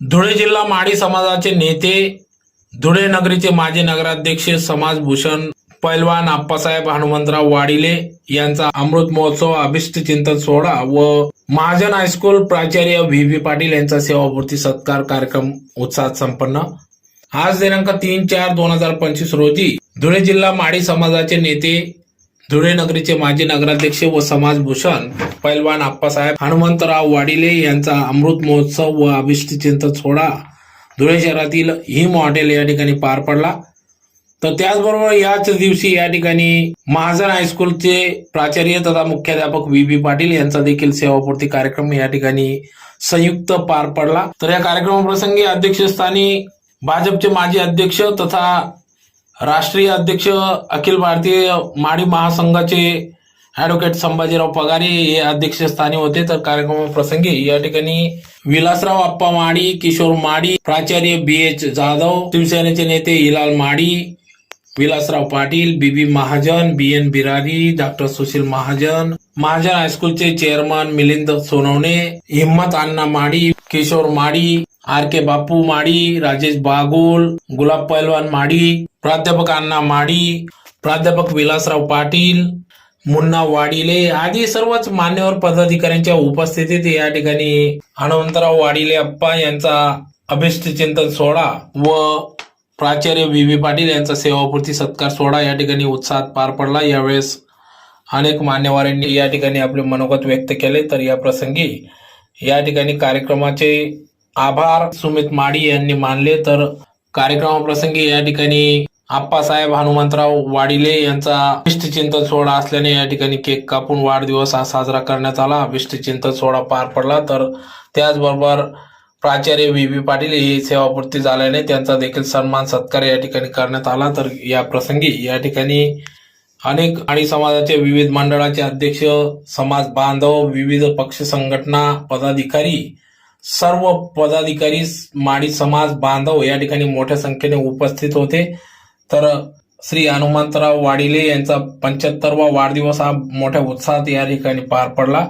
धुळे जिल्हा माडी समाजाचे नेते धुळे नगरीचे माजी नगराध्यक्ष समाजभूषण पैलवान आप्पासाहेब हनुमंतराव वाडिले यांचा अमृत महोत्सव अभिष्ट चिंतन सोहळा व महाजन हायस्कूल प्राचार्य व्ही. व्ही. पाटील यांचा सेवापूर्ती सत्कार कार्यक्रम उत्साहात संपन्न. आज दिनांक तीन चार दोन हजार पंचवीस रोजी धुळे जिल्हा माडी समाजाचे नेते धुळे नगरीचे माजी नगराध्यक्ष व समाजभूषण पैलवान आप्पासाहेब हनुमंतराव वाडिले यांचा अमृत महोत्सव व अभिष्टचिंतन सोहळा धुळे शहरातील हिम हॉटेल या ठिकाणी पार पडला. तर त्याचबरोबर याच दिवशी या ठिकाणी महाजन हायस्कूलचे प्राचार्य तथा मुख्याध्यापक व्ही बी पाटील यांचा देखील सेवापूर्ती कार्यक्रम या ठिकाणी संयुक्त पार पडला. तर या कार्यक्रमाप्रसंगी अध्यक्षस्थानी भाजपचे माजी अध्यक्ष तथा राष्ट्रीय अध्यक्ष अखिल भारतीय माडी महासंघाचे ऍडव्होकेट संभाजीराव पगारे हे अध्यक्षस्थानी होते. तर कार्यक्रमाप्रसंगी या ठिकाणी विलासराव अप्पा माडी किशोर माडी प्राचार्य बी एच जाधव शिवसेनेचे नेते Hilal Madi Vilasrao Patil BB Mahajan B N Birari doctor Sushil Mahajan Mahajan हायस्कूलचे chairman Milind Sonawane Himmat Anna माडी किशोर माडी आर के बापू माडी राजेश बागुल गुलाब पैलवान माडी प्राध्यापक अण्णा माडी प्राध्यापक विलासराव पाटील मुन्ना वाडिले आदी सर्वच मान्यवर पदाधिकाऱ्यांच्या उपस्थितीत या ठिकाणी हनुमंतराव वाडिले अप्पा यांचा अभिष्ट चिंतन सोहळा व प्राचार्य व्ही व्ही पाटील यांचा सेवापूर्ती सत्कार सोहळा या ठिकाणी उत्साहात पार पडला. यावेळेस अनेक मान्यवरांनी या ठिकाणी आपले मनोगत व्यक्त केले. तर या प्रसंगी या ठिकाणी कार्यक्रमाचे आभार. सुमित माडी यांनी मानले तर कार्यक्रमाप्रसंगी या ठिकाणी आप्पासाहेब हनुमंतराव वाडिले यांचा विष्टचिंतन सोहळा असल्याने या ठिकाणी केक कापून वाढदिवस हा साजरा करण्यात आला. विष्टचिंतन सोहळा पार पडला तर त्याचबरोबर प्राचार्य व्ही. व्ही. पाटील ही सेवापूर्ती झाल्याने त्यांचा देखील सन्मान सत्कार या ठिकाणी करण्यात आला. तर या प्रसंगी या ठिकाणी अनेक आणि समाजाचे विविध मंडळाचे अध्यक्ष समाज बांधव विविध पक्ष संघटना पदाधिकारी सर्व पदाधिकारी माडी समाज बांधव या ठिकाणी मोठ्या संख्येने उपस्थित होते. तर श्री हनुमंतराव वाडिले यांचा पंच्याहत्तरवा वाढदिवस हा मोठ्या उत्साहात या ठिकाणी पार पडला.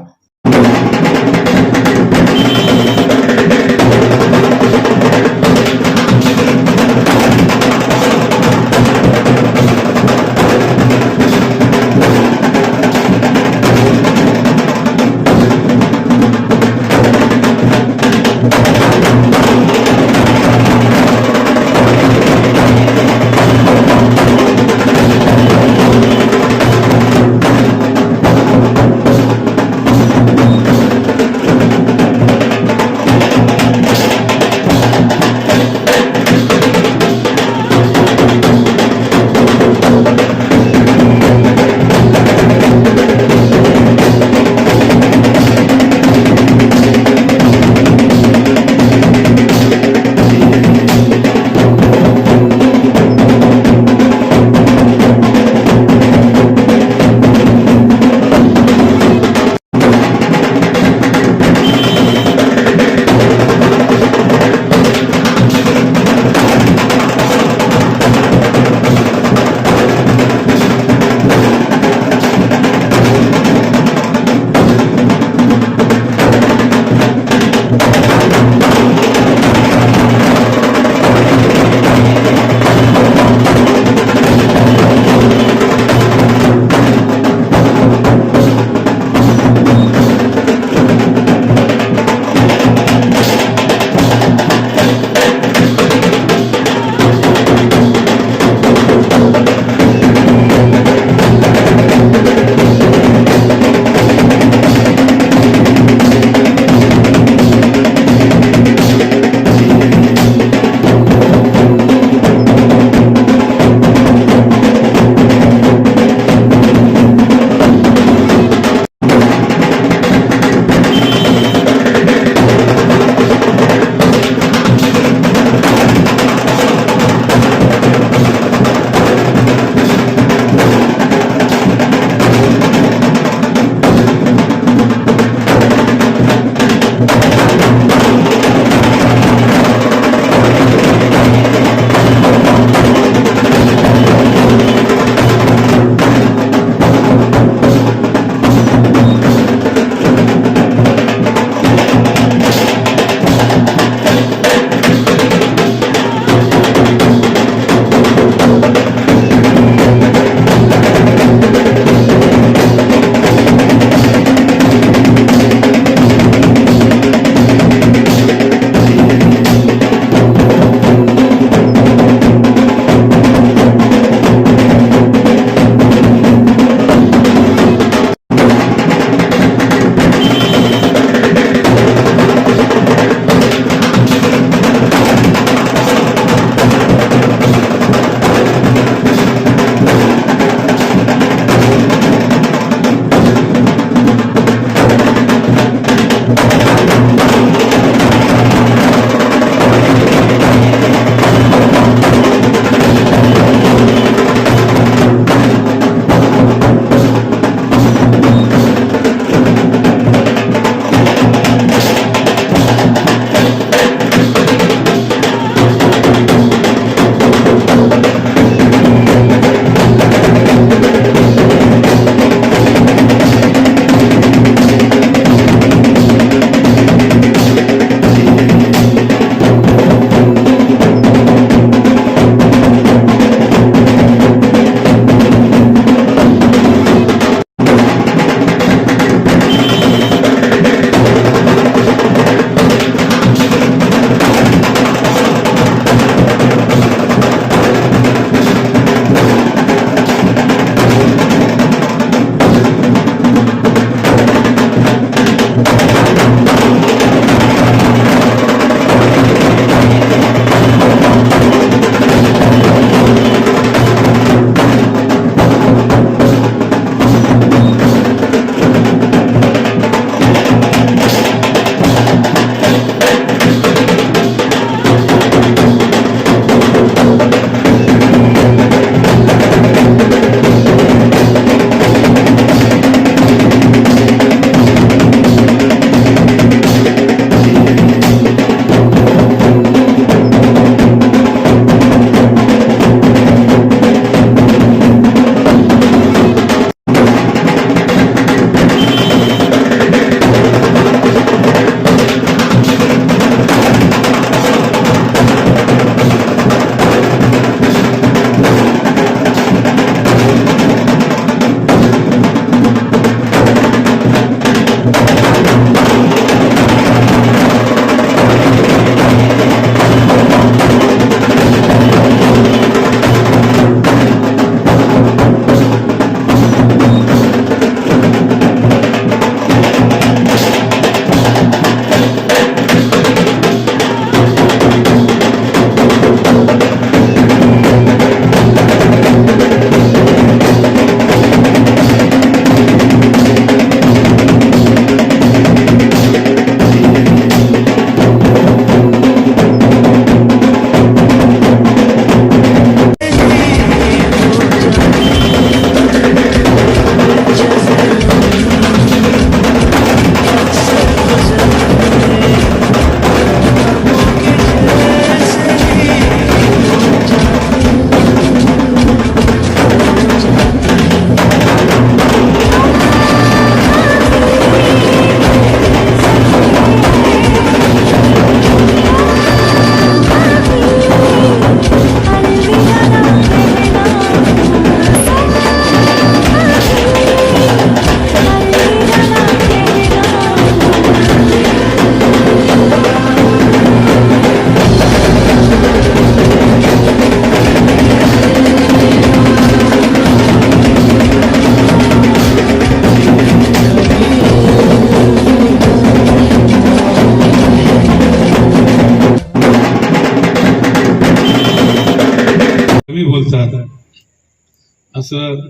असं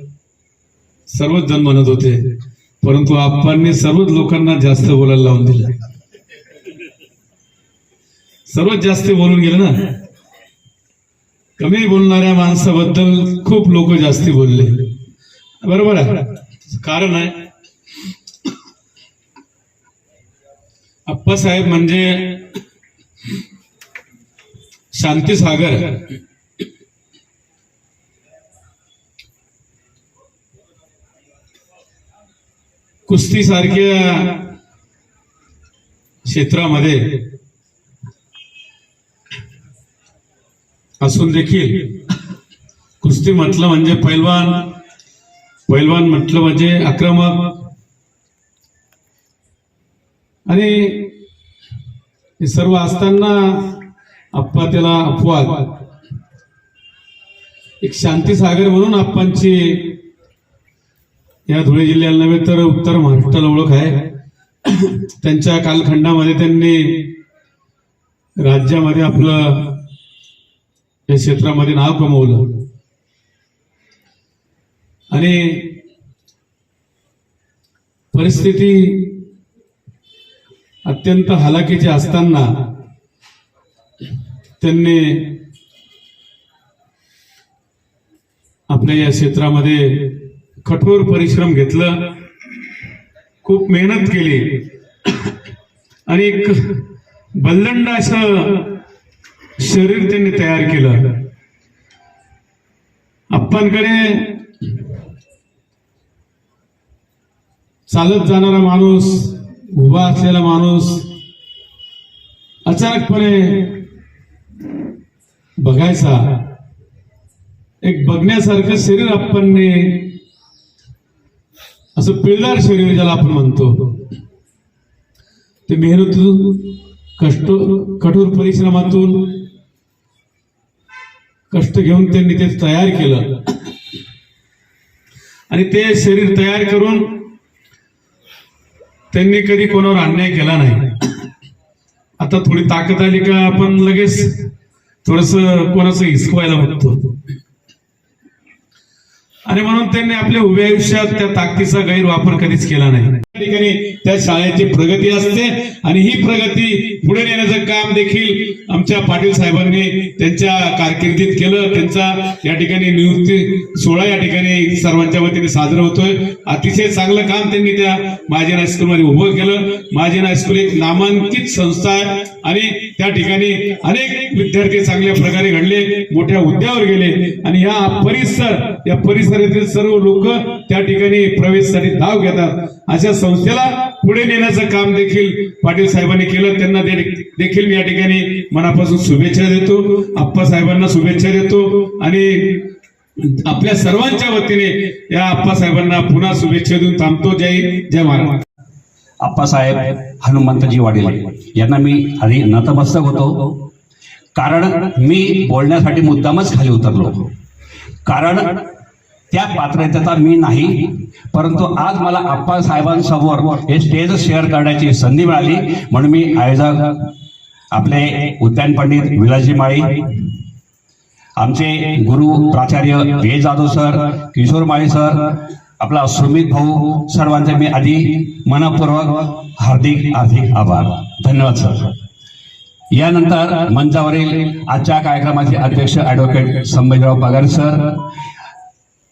सर्वच जण म्हणत होते. परंतु आप्पांनी सर्वच लोकांना जास्त बोलायला लावून दिलं. सर्वात जास्त बोलून गेलं ना. कमी बोलणाऱ्या माणसाबद्दल खूप लोक जास्ती बोलले. बरोबर आहे. कारण आहे. अप्पासाहेब म्हणजे शांती सागर कुस्ती सारख्या क्षेत्रामध्ये असून देखील कुस्ती म्हटलं म्हणजे पैलवान. पैलवान म्हटलं म्हणजे आक्रमक. आणि हे सर्व असताना आप्पा त्याला अपवाद. एक शांतीसागर म्हणून आप्पांची या धुळे जिल्ह्याला नव्हे तर उत्तर महाराष्ट्राला ओळख आहे. त्यांच्या कालखंडामध्ये त्यांनी राज्यामध्ये आपलं या क्षेत्रामध्ये नाव कमवलं. आणि परिस्थिती अत्यंत हलाखीची असताना त्यांनी आपल्या या क्षेत्रामध्ये कठोर परिश्रम घेतलं. खूप मेहनत केली. आणि एक बल्लंड असं शरीर त्यांनी तयार केलं. आप्पांकडे चालत जाणारा माणूस उभा असलेला माणूस अचानकपणे बघायचा. एक बघण्यासारखं शरीर आप्पांनी असं पिळदार शरीर ज्याला आपण म्हणतो. ते मेहनतून कष्ट कठोर परिश्रमातून कष्ट घेऊन त्यांनी ते तयार केलं. आणि ते शरीर तयार करून त्यांनी कधी कोणावर अन्याय केला नाही. आता थोडी ताकद आली का आपण लगेच थोडस कोणाचं हिसकवायला बघतो. आणि म्हणून त्यांनी आपल्या उभ्या आयुष्यात त्या ताकदीचा गैरवापर कधीच केला नाही. ठिकाणी त्या शाळेची प्रगती असते आणि ही प्रगती पुढे नेण्याचं काम देखील आमच्या पाटील साहेबांनी त्यांच्या कारकिर्दीत केलं. त्यांचा या ठिकाणी नियुक्ती सोहळा या ठिकाणी सर्वांच्या वतीने साजरा होतोय. अतिशय चांगलं काम त्यांनी त्या महाजन हायस्कूलमध्ये उभं केलं. महाजन हायस्कूल एक नामांकित संस्था आहे आणि त्या ठिकाणी अनेक विद्यार्थी चांगल्या प्रकारे घडले मोठ्या हुद्द्यावर गेले आणि या परिसर या परिसरातील सर्व लोक त्या ठिकाणी प्रवेशसाठी धाव घेतात. अशा संस्थेला पुढे नेण्याचं काम देखील पाटील साहेबांनी केलं. त्यांना दे- देखील मी या ठिकाणी मनापासून शुभेच्छा देतो. आप्पा साहेबांना शुभेच्छा देतो. आणि आपल्या सर्वांच्या वतीने या आप्पा साहेबांना पुन्हा शुभेच्छा देऊन थांबतो. जय हिंद, जय महाराष्ट्र आप्पासाहेब हनुमंतजी वाडील. यांना मी आधी नतमस्तक होतो. कारण मी बोलण्यासाठी मुद्दामच खाली उतरलो. कारण त्या पात्रतेचा मी नाही परंतु आज मला आप्पासाहेबांसमोर हे स्टेज शेअर करण्याची संधी मिळाली. म्हणून मी आयोजक आपले उद्यान पंडित विलासजी माळी आमचे गुरु प्राचार्य V. Jadhav sir Kishor Mali sir आपला सुमित भाऊ सर्वांचे मी आधी मनपूर्वक हार्दिक हार्दिक आभार. धन्यवाद सर. यानंतर मंचावरील आजच्या कार्यक्रमाचे अध्यक्ष ॲडव्होकेट संभाजीराव पगार सर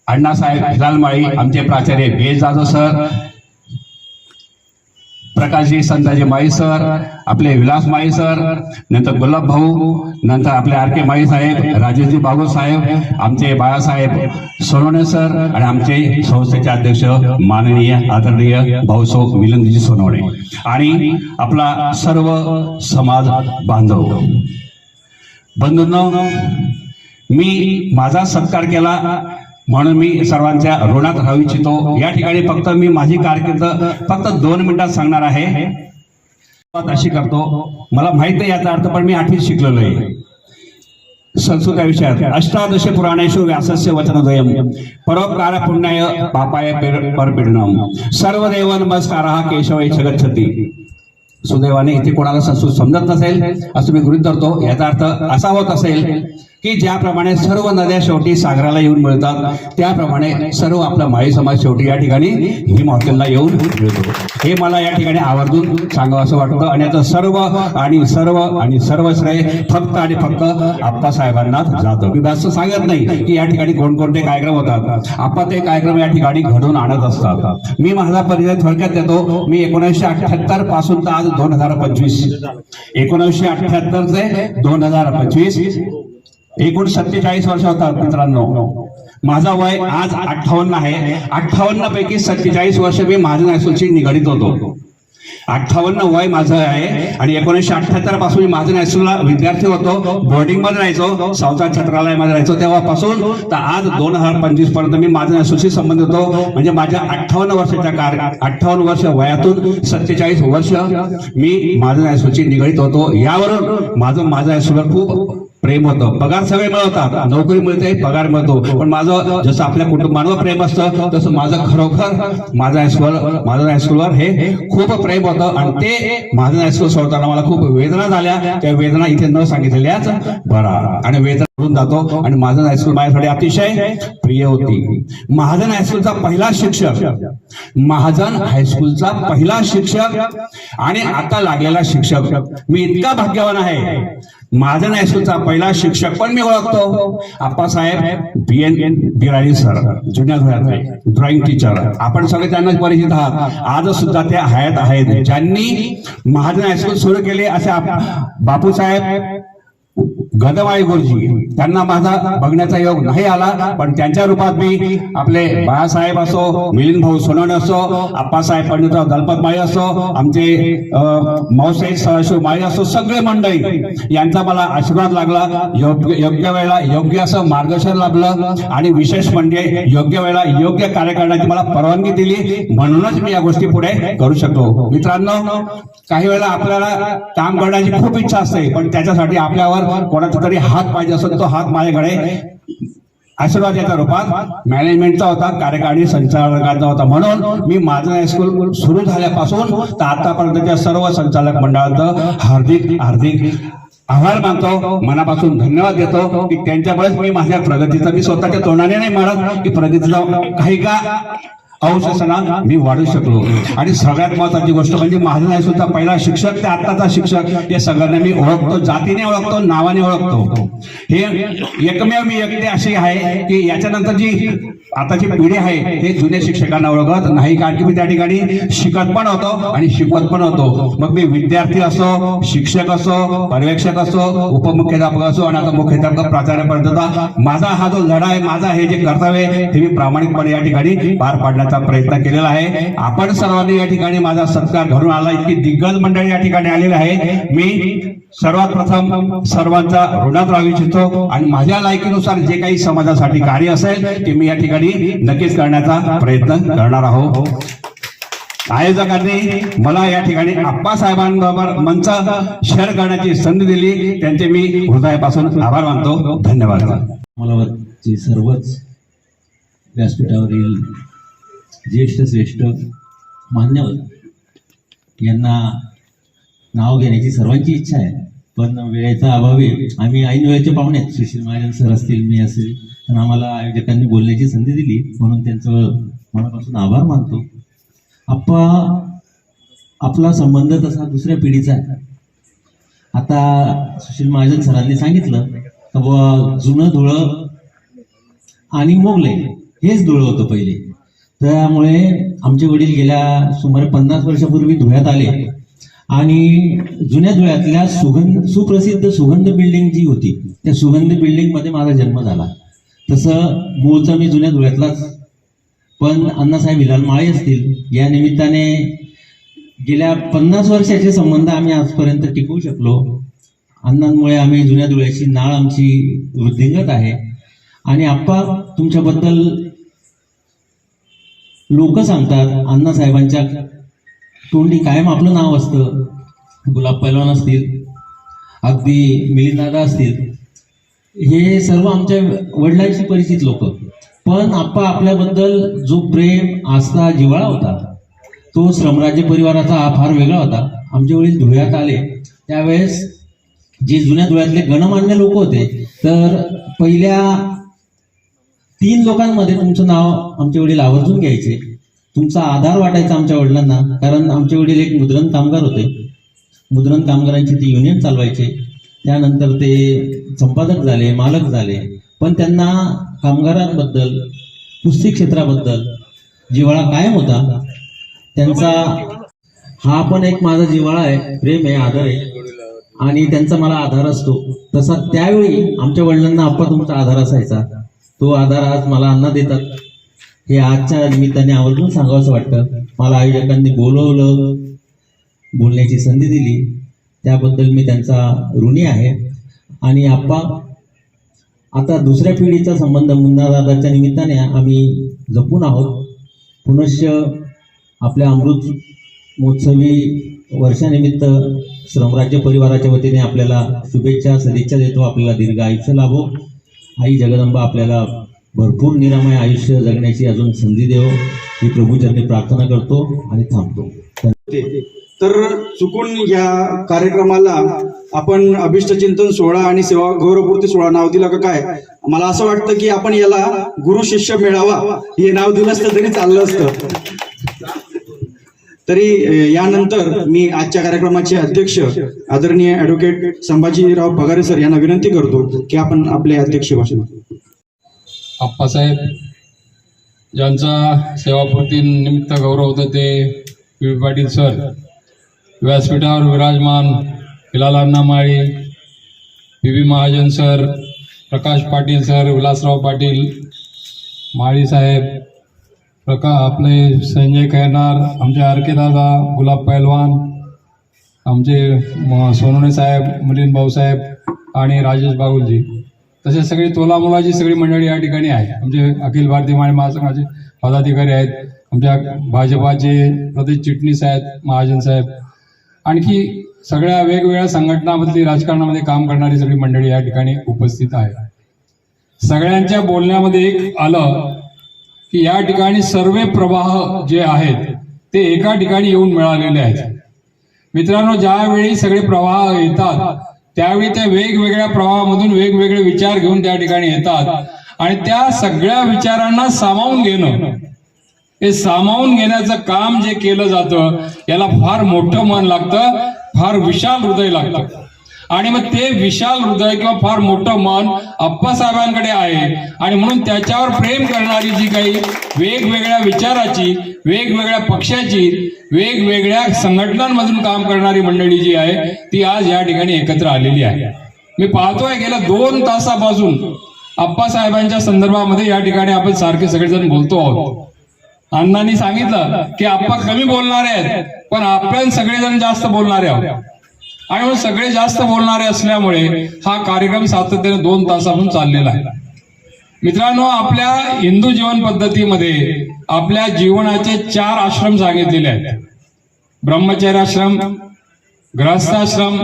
अण्णासाहेब हिलालमाळी आमचे प्राचार्य whey Jadhav sir Prakashji Santaji Mali sir आपले विलास माळी सर नंतर गुलाब भाऊ नंतर आपले आर के माळी साहेब राजेशजी बागू साहेब आमचे बाळासाहेब सोनवणे सर आणि आमचे संस्थेचे अध्यक्ष माननीय आदरणीय भाऊसो मिलिंदजी सोनवणे. आणि आपला सर्व समाज बांधव. बंधूंनो मी माझा सत्कार केला. म्हणून मी सर्वांच्या ऋणात राहू इच्छितो. या ठिकाणी फक्त मी माझी कारकीर्द फक्त दोन मिनिटात सांगणार आहे. अशी करतो. मला माहीत आहे याचा अर्थ पण मी आठवीत शिकलेलो आहे. संस्कृत विषयात. अष्टादश पुराणेषु व्यासस्य वचनद्वयम्. परोपकार पुण्याय पापाय परपीडनम. सर्वदेव नमस्कारः केशव च सुदैवाने इथे कोणाला संस्कृत समजत नसेल असं मी गृहीत धरतो. याचा अर्थ असा होत असेल की ज्याप्रमाणे सर्व नद्या शेवटी सागराला येऊन मिळतात त्याप्रमाणे सर्व आपला माळी समाज शेवटी या ठिकाणी हिम हॉटेलला येऊन मिळतो. हे मला या ठिकाणी आवर्जून सांगावं असं वाटतं. आणि याचं सर्व आणि सर्व आणि सर्व श्रेय फक्त आणि फक्त आप्पासाहेबांना जातं. मी असं सांगत नाही की या ठिकाणी कोणकोणते कार्यक्रम होतात. आप्पा ते कार्यक्रम या ठिकाणी घडवून आणत असतात. मी माझा परिचय थोडक्यात देतो. मी एकोणीसशे अठ्ठ्याहत्तरपासून तर आज दोन हजार पंचवीस. एकोणीसशे अठ्ठ्याहत्तर ते दोन हजार पंचवीस. एकूण सत्तेचाळीस वर्ष होतात मित्रांनो. माझा वय आज अठ्ठावन्न आहे. अठ्ठावन्न पैकी सत्तेचाळीस वर्ष मी महाजन हायस्कूलशी निगडीत होतो. अठ्ठावन्न वय माझं आहे आणि एकोणीसशे अठ्याहत्तरपासून मी महाजन हायस्कूलला विद्यार्थी होतो. बोर्डिंगमध्ये राहायचो. सावचा छत्रालयामध्ये राहायचो तेव्हापासून. तर आज दोन हजार पंचवीसपर्यंत मी महाजन हायस्कूलशी संबंधित होतो. म्हणजे माझ्या अठ्ठावन्न वर्षाच्या कार अठ्ठावन्न वर्ष वयातून सत्तेचाळीस वर्ष मी महाजन हायस्कूलशी निगडीत होतो. यावरून माझं माझं हायस्कूलवर खूप प्रेम होतं. पगार सगळे मिळवतात. नोकरी मिळते पगार मिळतो. पण माझं जसं आपल्या कुटुंबांवर प्रेम असतं तसं माझं खरोखर माझं हायस्कूल माझं हायस्कूलवर हे खूप प्रेम होतं. आणि ते माझं हायस्कूल सोडताना मला खूप वेदना झाल्या. त्या वेदना इथे न सांगितलेल्याच बरा. आणि वेदना जातो. आणि महाजन हायस्कूल माझ्यासाठी अतिशय प्रिय होती. महाजन हायस्कूलचा पहिला शिक्षक. महाजन हायस्कूलचा पहिला शिक्षक आणि आता लागलेला शिक्षक. मी इतका भाग्यवान आहे. महाजन हायस्कूलचा पहिला शिक्षक पण मी ओळखतो. Appasaheb B N Biradi sir जुन्या धुळ्यातले ड्रॉइंग टीचर आपण सगळे त्यांना परिचित आहात. आज सुद्धा ते हयात आहेत. ज्यांनी महाजन हायस्कूल सुरू केले असे बापूसाहेब गदमाळी गुरुजी त्यांना माझा बघण्याचा योग नाही आला पण त्यांच्या रूपात मी आपले बाळासाहेब असो मिलिंद भाऊ सोनवणे असो आप्पासाहेब पंडितराव दलपत माळी असो आमचे मावसे सदाशिव माळी असो सगळे मंडळी यांचा मला आशीर्वाद लागला. योग्य योग्य वेळेला योग्य असं मार्गदर्शन लाभलं आणि विशेष म्हणजे योग्य वेळेला योग्य कार्य करण्याची मला परवानगी दिली. म्हणूनच मी या गोष्टी पुढे करू शकतो. मित्रांनो काही वेळेला आपल्याला काम करण्याची खूप इच्छा असते पण त्याच्यासाठी आपल्यावर कोणाचा तरी हात पाहिजे असेल तो हात माझ्याकडे. आशीर्वादाच्या रूपात. मॅनेजमेंटचा होता कार्यकारी संचालकांचा होता. म्हणून मी माझं हायस्कूल सुरू झाल्यापासून तर आतापर्यंतच्या सर्व संचालक मंडळाचं हार्दिक हार्दिक आभार मानतो. मनापासून धन्यवाद देतो की त्यांच्यामुळेच मी माझ्या प्रगतीचा मी स्वतःच्या तोंडाने नाही म्हणत की प्रगतीचा काही का अंशसना मी वाढू शकलो. आणि सगळ्यात महत्वाची गोष्ट म्हणजे महाजन हायस्कूलचा पहिला शिक्षक ते आत्ताचा शिक्षक. हे सगळ्यांना मी ओळखतो जातीने ओळखतो नावाने ओळखतो. हे एकमेव मी व्यक्ती अशी आहे की याच्यानंतर जी आताची पिढी आहे हे जुन्या शिक्षकांना ओळखत नाही कारण की मी त्या ठिकाणी शिकत पण होतो आणि शिकवत पण होतो. मग मी विद्यार्थी असो शिक्षक असो पर्यवेक्षक असो उपमुख्याध्यापक असो आणि आता मुख्याध्यापक प्राचार्यपर्यंत माझा हा जो लढा आहे माझा हे जे कर्तव्य आहे ते मी प्रामाणिकपणे या ठिकाणी पार पाडण्याचा प्रयत्न केलेला आहे. आपण सर्वांनी या ठिकाणी माझा सत्कार घडून आला इतकी दिग्गज मंडळी या ठिकाणी आलेली आहे. मी सर्वात प्रथम सर्वांचा ऋणात राहू इच्छितो आणि माझ्या लायकीनुसार जे काही समाजासाठी कार्य असेल ते मी या ठिकाणी नक्कीच करण्याचा प्रयत्न करणार आहोत. आयोजकांनी मला या ठिकाणी आप्पासाहेबांबरोबर मंच शेअर करण्याची संधी दिली. त्यांचे मी हृदयापासून आभार मानतो. धन्यवाद. मलावरचे सर्वच व्यासपीठावरील ज्येष्ठ श्रेष्ठ मान्यवर यांना नाव घेण्याची सर्वांची इच्छा आहे. पण वेळेचा अभाव आहे आम्ही ऐन वेळेचे पाहुणे आहेत. सुशील महाजन सर असतील मी असेल पण आम्हाला आयोजकांनी बोलण्याची संधी दिली. म्हणून त्यांचं मनापासून आभार मानतो. आप्पा आपला संबंध तसा दुसऱ्या पिढीचा आहे. आता सुशील महाजन सरांनी सांगितलं तर बुवा जुनं धुळं आणि मोगले हेच धुळं होतं पहिले. त्यामुळे आमचे वडील गेल्या सुमारे पन्नास वर्षापूर्वी धुळ्यात आले. आणि जुन्या धुळ्यातल्या सुगंध सुप्रसिद्ध सुगंध बिल्डिंग जी होती त्या सुगंध बिल्डिंगमध्ये माझा जन्म झाला. तसं मूळचा मी जुन्या धुळ्यातलाच पण अण्णासाहेब हिलाल माळे असतील या निमित्ताने गेल्या पन्नास वर्षाचे संबंध आम्ही आजपर्यंत टिकवू शकलो. अण्णांमुळे आम्ही जुन्या धुळ्याची नाळ आमची वृद्धिंगत आहे. आणि आप्पा तुमच्याबद्दल लोक सांगतात अण्णासाहेबांच्या तोंडी कायम आपलं नाव असतं. गुलाब पैलवान असतील अगदी मिलिंदादा असतील. हे सर्व आमच्या वडिलांशी परिचित लोक. पण आप्पा आपल्याबद्दल जो प्रेम आस्था जिव्हाळा होता तो श्रमराज्य परिवाराचा फार वेगळा होता. आमचे वडील धुळ्यात आले. त्यावेळेस जे जुन्या धुळ्यातले गणमान्य लोक होते तर पहिल्या तीन लोकांमध्ये तुमचं नाव आमचे वडील आवर्जून घ्यायचे. तुमचा आधार वाटायचा आमच्या वडिलांना कारण आमचे वडील एक मुद्रण कामगार होते. मुद्रण कामगारांची ती युनियन चालवायचे. त्यानंतर ते संपादक झाले मालक झाले. पण त्यांना कामगारांबद्दल कुस्ती क्षेत्राबद्दल जिव्हाळा कायम होता त्यांचा हा पण एक माझा जिव्हाळा आहे प्रेम आहे आदर आहे. आणि त्यांचा मला आधार असतो. तसा त्यावेळी आमच्या वडिलांना आप्पा तुमचा आधार असायचा. तो आधार आज मला अण्णा देतात. हे आजच्या निमित्ताने आवर्जून सांगावंसं वाटतं. मला आयोजकांनी बोलवलं बोलण्याची संधी दिली. त्याबद्दल मी त्यांचा ऋणी आहे. आणि आप्पा आता दुसऱ्या पिढीचा संबंध मुन्नादादाच्या निमित्ताने आम्ही जपून आहोत. पुनश्च आपल्या अमृत महोत्सवी वर्षानिमित्त श्रमराज्य परिवाराच्या वतीने आपल्याला शुभेच्छा सदिच्छा देतो. आपल्याला दीर्घ आयुष्य लाभो. आई जगदंबा आपल्याला भरपूर निरामय आयुष्य जगण्याची अजून संधी देव. ही प्रभूचरणी प्रार्थना करतो आणि थांबतो. तर चुकून या कार्यक्रमाला आपण अभिष्ट चिंतन सोहळा आणि सेवा गौरवपूर्ती सोहळा नाव दिलं का काय? मला असं वाटतं की आपण याला गुरु शिष्य मेळावा हे नाव दिलं असतं तरी चाललं असतं. तरी यानंतर मी आजच्या कार्यक्रमाचे अध्यक्ष आदरणीय ऍडव्होकेट संभाजीराव पगारे सर यांना विनंती करतो की आपण आपले अध्यक्ष भाषण आप्पासाहेब ज्यांचा सेवापूर्ती निमित्त गौरव होतं ते पी. बी पाटील सर. व्यासपीठावर विराजमान हिलालांना Mali B B Mahajan sir Prakash Patil sir Vilasrao Patil Mali Saheb प्रका आपले संजय खैनार आमचे आर के दादा गुलाब पैलवान आमचे म- सोनवणे साहेब मिलिंद भाऊसाहेब आणि राजेश बागुलजी. तसेच सगळी तोलामोलाची सगळी मंडळी या ठिकाणी आहे. आमचे अखिल भारतीय महासंघाचे पदाधिकारी आहेत. आमच्या भाजपाचे प्रदेश चिटणीस आहेत महाजन साहेब. आणखी सगळ्या वेगवेगळ्या संघटनामधली राजकारणामध्ये काम करणारी सगळी मंडळी या ठिकाणी उपस्थित आहे सगळ्यांच्या बोलण्यामध्ये एक आलं की या ठिकाणी सर्व प्रवाह जे आहेत ते एका ठिकाणी येऊन मिळालेले आहेत. मित्रांनो ज्यावेळी सगळे प्रवाह येतात त्यावेळी त्या वेगवेगळ्या प्रवाहामधून वेगवेगळे विचार घेऊन त्या ठिकाणी येतात. आणि त्या सगळ्या विचारांना सामावून घेणं. हे सामावून घेण्याचं काम जे केलं जातं याला फार मोठं मन लागतं फार विशाल हृदय लागतं. आणि मग ते विशाल हृदय किंवा फार मोठं मन अप्पासाहेबांकडे आहे. आणि म्हणून त्याच्यावर प्रेम करणारी जी काही वेगवेगळ्या विचाराची वेगवेगळ्या पक्षाची वेगवेगळ्या संघटनांमधून काम करणारी मंडळी जी आहे ती आज या ठिकाणी एकत्र आलेली आहे. मी पाहतोय गेल्या दोन तासापासून अप्पासाहेबांच्या संदर्भामध्ये या ठिकाणी आपण सारखे सगळेजण बोलतो आहोत. अण्णांनी सांगितलं की आप्पा कमी बोलणारे आहेत पण आपण सगळेजण जास्त बोलणारे आहोत. आणि सगळे जास्त बोलणारे असल्यामुळे हा कार्यक्रम सातत्याने दोन तासापासून चाललेला आहे. मित्रांनो आपल्या हिंदू जीवन पद्धतीमध्ये आपल्या जीवनाचे चार आश्रम सांगितलेले आहेत. ब्रह्मचर्याश्रम ग्रहस्थाश्रम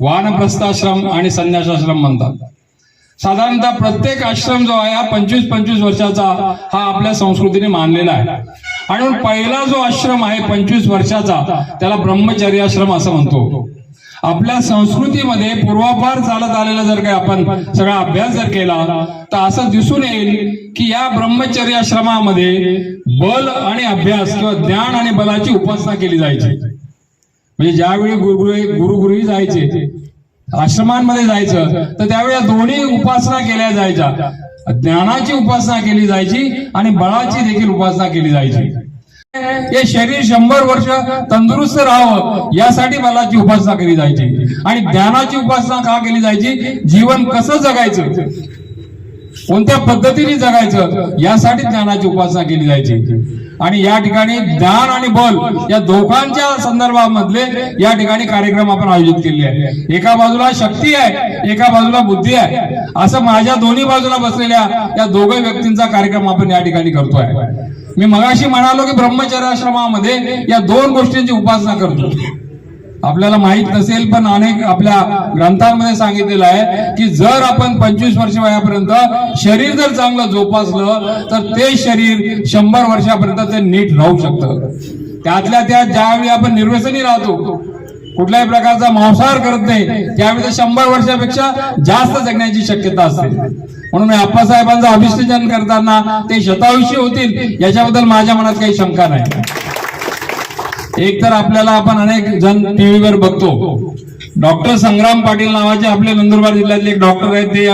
वानप्रस्थाश्रम आणि संन्यासाश्रम म्हणतात. साधारणतः प्रत्येक आश्रम जो आहे हा पंचवीस पंचवीस वर्षाचा हा आपल्या संस्कृतीने मानलेला आहे. आणि पहिला जो आश्रम आहे पंचवीस वर्षाचा त्याला ब्रह्मचर्याश्रम असं म्हणतो. आपल्या संस्कृतीमध्ये पूर्वापार चालत आलेला जर काही आपण सगळा अभ्यास जर केला तर असं दिसून येईल की या ब्रह्मचर्याश्रमामध्ये बल आणि अभ्यास किंवा ज्ञान आणि बलाची उपासना केली जायची. म्हणजे ज्यावेळी गुरुगुरू गुरुगुरुही जायचे आश्रमांमध्ये जायचं तर त्यावेळी दोन्ही उपासना केल्या जायच्या. ज्ञानाची उपासना केली जायची आणि बळाची देखील उपासना केली जायची. हे शरीर शंभर वर्ष तंदुरुस्त राहावं यासाठी बलाची उपासना केली जायची. आणि ज्ञानाची उपासना का केली जायची? जीवन कसं जगायचं? कोणत्या पद्धतीने जगायचं? यासाठी ज्ञानाची उपासना केली जायची. आणि या ठिकाणी ज्ञान आणि बल या दोघांच्या संदर्भामधले या ठिकाणी कार्यक्रम आपण आयोजित केले आहे एका बाजूला शक्ती आहे एका बाजूला बुद्धी आहे. असं माझ्या दोन्ही बाजूला बसलेल्या या दोघे व्यक्तींचा कार्यक्रम आपण या ठिकाणी करतोय. मी मगाशी म्हणालो की ब्रह्मचर्याश्रमामध्ये या दोन गोष्टींची उपासना करतो. आपल्याला माहीत नसेल पण अनेक आपल्या ग्रंथांमध्ये सांगितलेलं आहे की जर आपण पंचवीस वर्ष वयापर्यंत शरीर जर चांगलं जोपासलं तर ते शरीर शंभर वर्षापर्यंत ते नीट राहू शकतं. त्यातल्या त्यात ज्यावेळी आपण निर्व्यसनी राहतो कुठल्याही प्रकारचा मांसाहार करत नाही त्यावेळी शंभर वर्षापेक्षा जास्त जगण्याची शक्यता असते. म्हणून मी आप्पासाहेबांचं अभिषेचन करताना ते शतायुषी होतील याच्याबद्दल माझ्या मनात काही शंका नाही. एक तर आपल्याला आपण अनेक जण टीव्हीवर बघतो. डॉक्टर संग्राम पाटील नावाचे आपले नंदुरबार जिल्ह्यातले एक डॉक्टर आहेत ते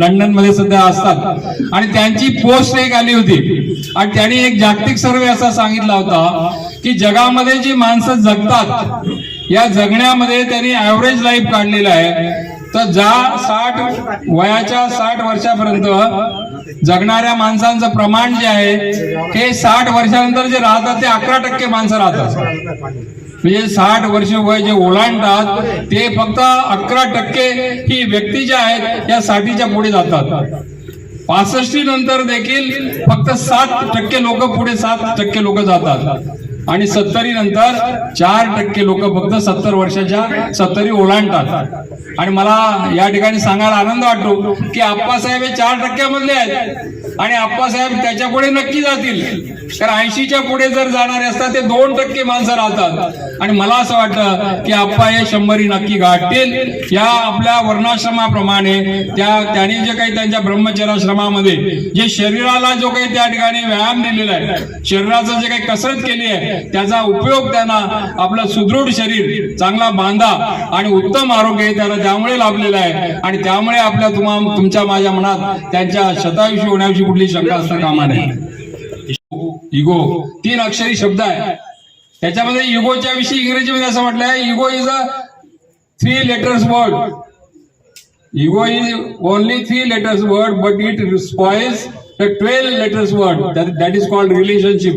लंडनमध्ये सध्या असतात. आणि त्यांची पोस्ट एक आली होती. आणि त्यांनी एक जागतिक सर्वे असा सांगितला होता की जगामध्ये जी माणसं जगतात या जगण्यामध्ये त्यांनी ऍव्हरेज लाईफ काढलेलं आहे. तर ज्या साठ वयाच्या साठ वर्षापर्यंत जगणाऱ्या माणसांचं प्रमाण जे आहे हे साठ वर्षानंतर जे राहतात ते अकरा टक्के माणसं राहतात. म्हणजे साठ वर्ष वय जे ओलांडतात ते फक्त अकरा टक्के ही व्यक्ती ज्या आहेत या साठीच्या पुढे जातात. पासष्टी नंतर देखील फक्त सात टक्के लोक पुढे सात टक्के लोक जातात. आणि सत्तरी नंतर चार टक्के लोक फक्त सत्तर वर्षाच्या सत्तरी ओलांडतात. आणि मला या ठिकाणी सांगायला आनंद वाटतो की आप्पासाहेब हे चार टक्क्यामधले आहेत. आणि आप्पासाहेब त्याच्या पुढे नक्की जातील. तर ऐंशीच्या पुढे जर जाणारे असतात ते दोन टक्के माणसं राहतात. आणि मला असं वाटतं की आप्पा हे शंभरी नक्की गाठतील. या आपल्या वर्णाश्रमाप्रमाणे त्या त्यांनी जे काही त्यांच्या ब्रह्मचर्याश्रमामध्ये जे शरीराला जो काही त्या ठिकाणी व्यायाम दिलेला आहे शरीराचं जे काही कसरत केली आहे त्याचा उपयोग त्यांना आपलं सुदृढ शरीर चांगला बांधा आणि उत्तम आरोग्य हे त्याला त्यामुळे लाभलेलं आहे. आणि त्यामुळे आपल्या तुम्हा तुमच्या माझ्या मनात त्यांच्या शतायुषी होण्याविषयी कुठली शंका असता कामा नये इगो. तीन अक्षरी शब्द आहे. त्याच्यामध्ये इगोच्या विषयी इंग्रजीमध्ये असं म्हटलं आहे ego is a three letters word ego is only three letters word but it spoils the twelve letters word that is called relationship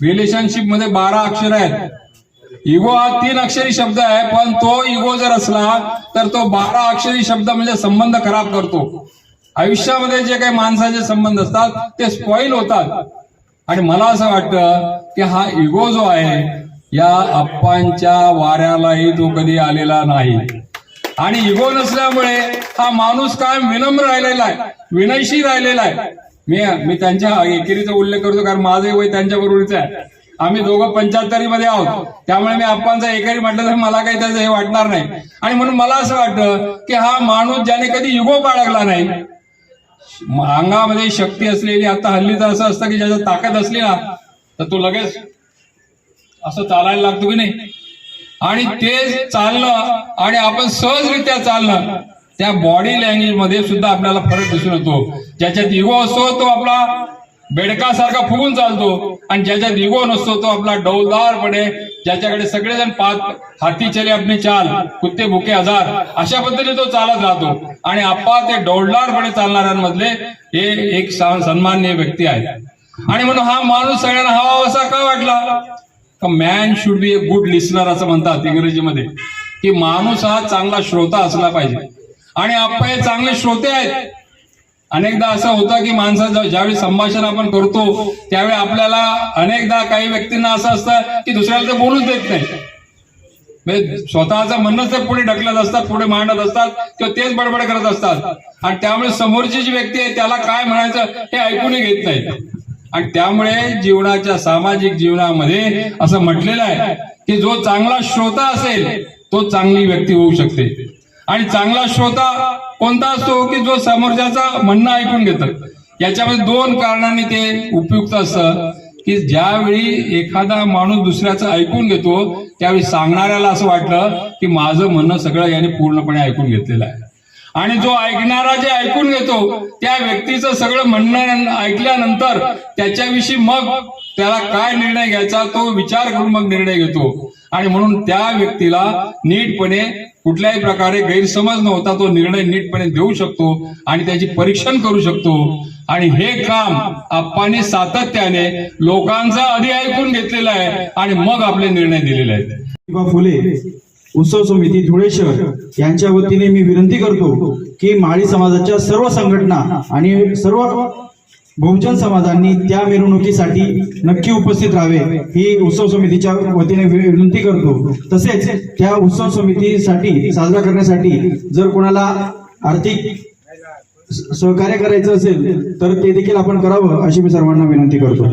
रिलेशनशिपमध्ये बारा अक्षर आहेत. इगो हा तीन अक्षरी शब्द आहे पण तो इगो जर असला तर तो बारा अक्षरी शब्द म्हणजे संबंध खराब करतो. आयुष्यामध्ये जे काही माणसाचे संबंध असतात ते स्पॉइल होतात. आणि मला असं वाटतं की हा इगो जो आहे या अप्पांच्या वाऱ्यालाही तो कधी आलेला नाही. आणि इगो नसल्यामुळे हा माणूस कायम विनम्र राहिलेला आहे विनयशी राहिलेला आहे. मी मी त्यांच्या एकेरीचा उल्लेख करतो कारण माझं वय त्यांच्याबरोबरच आहे. आम्ही दोघं पंच्याहत्तरी मध्ये आहोत. त्यामुळे मी आप्पांचा एकेरी म्हटलं तर मला काही त्याचं हे वाटणार नाही. आणि म्हणून मला असं वाटतं की हा माणूस ज्याने कधी युगो बाळगला नाही अंगामध्ये शक्ती असलेली आता हल्ली तर असं असतं की ज्याच्यात ताकद असली ना तर तो लगेच असं चालायला लागतो की नाही? आणि ते चालणं आणि आपण सहजरित्या चालणं त्या बॉडी लँग्वेजमध्ये सुद्धा आपल्याला फरक दिसून येतो. ज्याच्यात इगो असतो तो आपला बेडकासारखा फुगून चालतो. आणि ज्याच्यात इगो नसतो तो आपला डौलदारपणे ज्याच्याकडे सगळेजण पाच हाती चले आपली चाल कुत्ते भुके आजार. अशा पद्धतीने तो चालत राहतो. आणि आप्पा ते डौलदारपणे चालणाऱ्यांमधले हे एक सन्माननीय व्यक्ती आहे आणि म्हणून हा माणूस सगळ्यांना हवा असा का वाटला? Man should be a good listener असं म्हणतात इंग्रजीमध्ये. की माणूस हा चांगला श्रोता असला पाहिजे. आणि आप्पा हे चांगले श्रोते आहेत. अनेकदा असं होतं की माणसाचं ज्यावेळी संभाषण आपण करतो त्यावेळी आपल्याला अनेकदा काही व्यक्तींना असं असतं की दुसऱ्याला ते बोलूच देत नाही. म्हणजे स्वतःचं म्हणणंच ते पुढे ढकलत असतात पुढे मांडत असतात किंवा तेच बडबड करत असतात. आणि त्यामुळे समोरची जी व्यक्ती आहे त्याला काय म्हणायचं हे ऐकूनही घेत नाही आणि त्यामुळे जीवनाच्या सामाजिक जीवनामध्ये असं म्हटलेलं आहे की जो चांगला श्रोता असेल तो चांगली व्यक्ती होऊ शकते. आणि चांगला श्रोता कोणता असतो की जो समोरच्याचा म्हणणं ऐकून घेतं? याच्यामध्ये दोन कारणांनी ते उपयुक्त असतं की ज्यावेळी एखादा माणूस दुसऱ्याचं ऐकून घेतो त्यावेळी सांगणाऱ्याला असं वाटलं की माझं म्हणणं सगळं याने पूर्णपणे ऐकून घेतलेलं आहे. आणि जो ऐकणारा जे ऐकून घेतो त्या व्यक्तीचं सगळं म्हणणं ऐकल्यानंतर त्याच्याविषयी मग त्याला काय निर्णय घ्यायचा तो विचार करून मग निर्णय घेतो. आणि म्हणून त्या व्यक्तीला नीटपणे कुठल्याही प्रकारे गैरसमज नव्हता तो निर्णय नीटपणे देऊ शकतो आणि त्याची परीक्षण करू शकतो. आणि हे काम आप्पांनी सातत्याने लोकांचा आधी ऐकून घेतलेलं आहे आणि मग आपले निर्णय दिलेले आहेत. फुले उत्सव समिती धुळे शहर यांच्या वतीने मी विनंती करतो की माळी समाजाच्या सर्व संघटना आणि सर्व बहुजन समाजांनी त्या मिरवणुकीसाठी नक्की उपस्थित राहावे ही उत्सव समितीच्या वतीने विनंती करतो. तसेच त्या उत्सव समितीसाठी साजरा करण्यासाठी जर कोणाला आर्थिक सहकार्य करायचं असेल तर ते देखील आपण करावं अशी मी सर्वांना विनंती करतो.